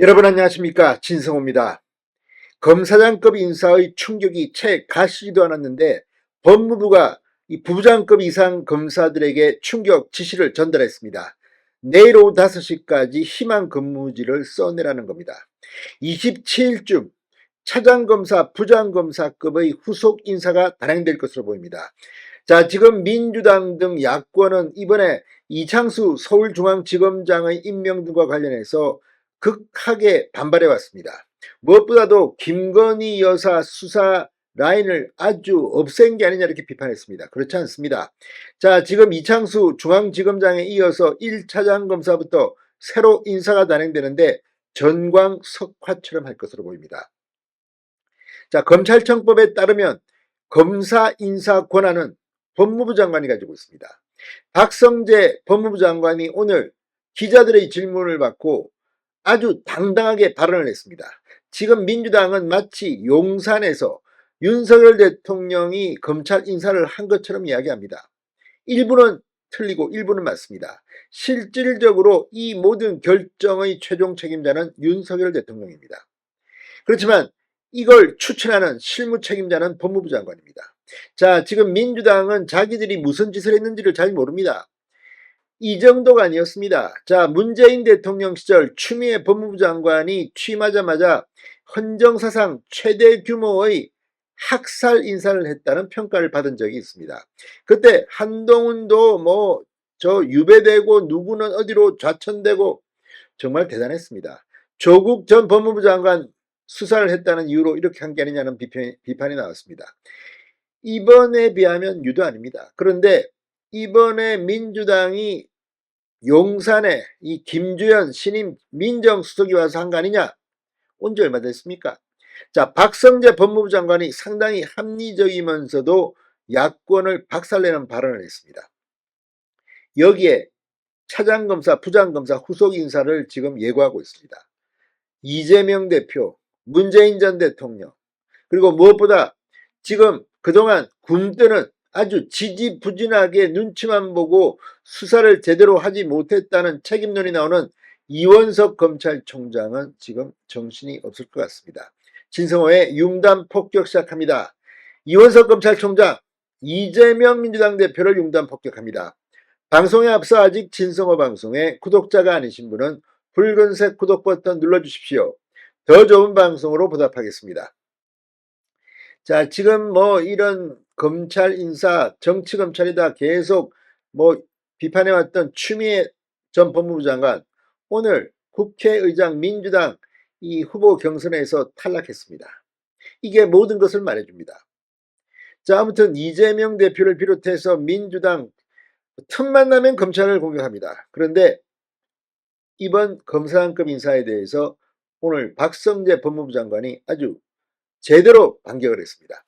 여러분 안녕하십니까 진성호입니다. 검사장급 인사의 충격이 채 가시지도 않았는데 법무부가 이 부장급 이상 검사들에게 충격 지시를 전달했습니다. 내일 오후 5시까지 희망 근무지를 써내라는 겁니다. 27일쯤 차장검사, 부장검사급의 후속 인사가 단행될 것으로 보입니다. 자, 지금 민주당 등 야권은 이번에 이창수 서울중앙지검장의 임명 등과 관련해서 극하게 반발해 왔습니다. 무엇보다도 김건희 여사 수사 라인을 아주 없앤 게 아니냐 이렇게 비판했습니다. 그렇지 않습니다. 자, 지금 이창수 중앙지검장에 이어서 1차장 검사부터 새로 인사가 단행되는데 전광 석화처럼 할 것으로 보입니다. 자, 검찰청법에 따르면 검사 인사 권한은 법무부 장관이 가지고 있습니다. 박성재 법무부 장관이 오늘 기자들의 질문을 받고 아주 당당하게 발언을 했습니다. 지금 민주당은 마치 용산에서 윤석열 대통령이 검찰 인사를 한 것처럼 이야기합니다. 일부는 틀리고 일부는 맞습니다. 실질적으로 이 모든 결정의 최종 책임자는 윤석열 대통령입니다. 그렇지만 이걸 추천하는 실무 책임자는 법무부 장관입니다. 자, 지금 민주당은 자기들이 무슨 짓을 했는지를 잘 모릅니다. 이 정도가 아니었습니다. 자, 문재인 대통령 시절 추미애 법무부 장관이 취임하자마자 헌정사상 최대 규모의 학살 인사를 했다는 평가를 받은 적이 있습니다. 그때 한동훈도 뭐 저 유배되고 누구는 어디로 좌천되고 정말 대단했습니다. 조국 전 법무부 장관 수사를 했다는 이유로 이렇게 한 게 아니냐는 비판, 비판이 나왔습니다. 이번에 비하면 유도 아닙니다. 그런데 이번에 민주당이 용산에 이 김주현 신임 민정수석이 와서 한 거 아니냐? 온 지 얼마 됐습니까? 자, 박성재 법무부 장관이 상당히 합리적이면서도 야권을 박살내는 발언을 했습니다. 여기에 차장검사, 부장검사 후속 인사를 지금 예고하고 있습니다. 이재명 대표, 문재인 전 대통령, 그리고 무엇보다 지금 그동안 굶뜨는 아주 지지부진하게 눈치만 보고 수사를 제대로 하지 못했다는 책임론이 나오는 이원석 검찰총장은 지금 정신이 없을 것 같습니다. 진성호의 융단 폭격 시작합니다. 이원석 검찰총장, 이재명 민주당 대표를 융단 폭격합니다. 방송에 앞서 아직 진성호 방송에 구독자가 아니신 분은 붉은색 구독 버튼 눌러주십시오. 더 좋은 방송으로 보답하겠습니다. 자, 지금 뭐 이런 검찰 인사, 정치 검찰이다 계속 뭐 비판해왔던 추미애 전 법무부 장관, 오늘 국회의장 민주당 이 후보 경선에서 탈락했습니다. 이게 모든 것을 말해줍니다. 자, 아무튼 이재명 대표를 비롯해서 민주당 틈만 나면 검찰을 공격합니다. 그런데 이번 검사장급 인사에 대해서 오늘 박성재 법무부 장관이 아주 제대로 반격을 했습니다.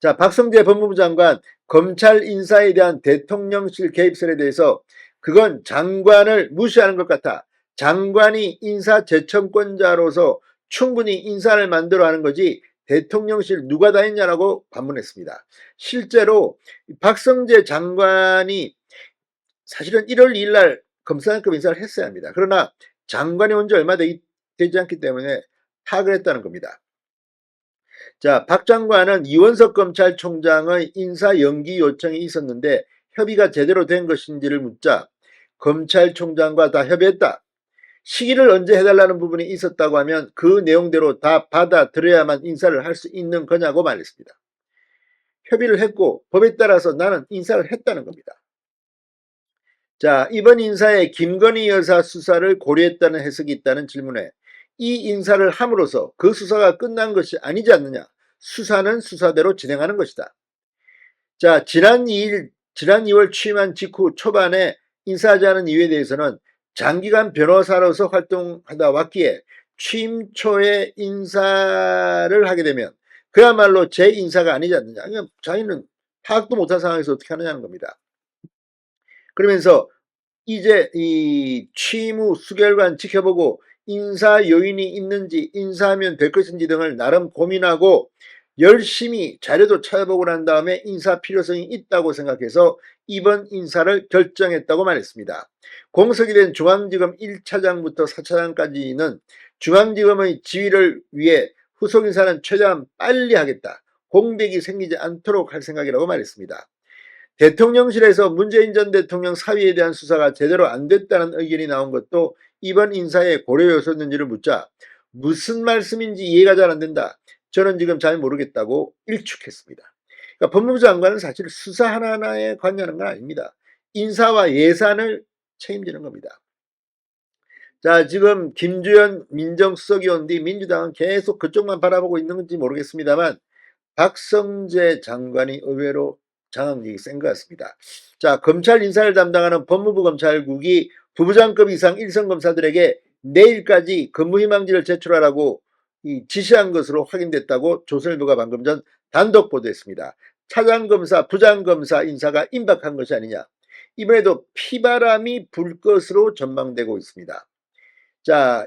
자, 박성재 법무부 장관 검찰 인사에 대한 대통령실 개입설에 대해서 그건 장관을 무시하는 것 같아. 장관이 인사 재청권자로서 충분히 인사를 만들어 하는 거지 대통령실 누가 다 했냐라고 반문했습니다. 실제로 박성재 장관이 사실은 1월 2일 날 검사장급 인사를 했어야 합니다. 그러나 장관이 온 지 얼마 되지 않기 때문에 파악을 했다는 겁니다. 자, 박 장관은 이원석 검찰총장의 인사 연기 요청이 있었는데 협의가 제대로 된 것인지를 묻자 검찰총장과 다 협의했다. 시기를 언제 해달라는 부분이 있었다고 하면 그 내용대로 다 받아들여야만 인사를 할 수 있는 거냐고 말했습니다. 협의를 했고 법에 따라서 나는 인사를 했다는 겁니다. 자, 이번 인사에 김건희 여사 수사를 고려했다는 해석이 있다는 질문에 이 인사를 함으로써 그 수사가 끝난 것이 아니지 않느냐. 수사는 수사대로 진행하는 것이다. 자, 지난 2일, 지난 2월 취임한 직후 초반에 인사하지 않은 이유에 대해서는 장기간 변호사로서 활동하다 왔기에 취임 초에 인사를 하게 되면 그야말로 제 인사가 아니지 않느냐. 그러니까 자기는 파악도 못한 상황에서 어떻게 하느냐는 겁니다. 그러면서 이제 이 취임 후 수개월간 지켜보고 인사 요인이 있는지 인사하면 될 것인지 등을 나름 고민하고 열심히 자료도 찾아보고 난 다음에 인사 필요성이 있다고 생각해서 이번 인사를 결정했다고 말했습니다. 공석이 된 중앙지검 1차장부터 4차장까지는 중앙지검의 지위를 위해 후속 인사는 최대한 빨리 하겠다. 공백이 생기지 않도록 할 생각이라고 말했습니다. 대통령실에서 문재인 전 대통령 사위에 대한 수사가 제대로 안 됐다는 의견이 나온 것도 이번 인사의 고려 요소였는지를 묻자 무슨 말씀인지 이해가 잘 안 된다. 저는 지금 잘 모르겠다고 일축했습니다. 그러니까 법무부 장관은 사실 수사 하나하나에 관여하는 건 아닙니다. 인사와 예산을 책임지는 겁니다. 자, 지금 김주현 민정수석위원뒤 민주당은 계속 그쪽만 바라보고 있는 건지 모르겠습니다만 박성재 장관이 의외로 장악력이 센 것 같습니다. 자, 검찰 인사를 담당하는 법무부 검찰국이 부부장급 이상 일선 검사들에게 내일까지 근무희망지를 제출하라고 이 지시한 것으로 확인됐다고 조선일보가 방금 전 단독 보도했습니다. 차장검사, 부장검사 인사가 임박한 것이 아니냐. 이번에도 피바람이 불 것으로 전망되고 있습니다. 자,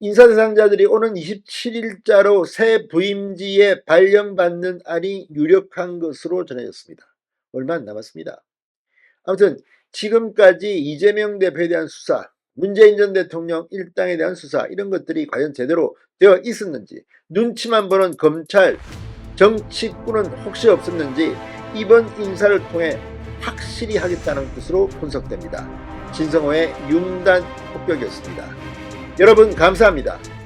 인사 대상자들이 오는 27일자로 새 부임지에 발령받는 안이 유력한 것으로 전해졌습니다. 얼마 안 남았습니다. 아무튼 지금까지 이재명 대표에 대한 수사, 문재인 전 대통령 일당에 대한 수사 이런 것들이 과연 제대로 되어 있었는지 눈치만 보는 검찰 정치꾼은 혹시 없었는지 이번 인사를 통해 확실히 하겠다는 뜻으로 분석됩니다. 진성호의 융단 폭격이었습니다. 여러분 감사합니다.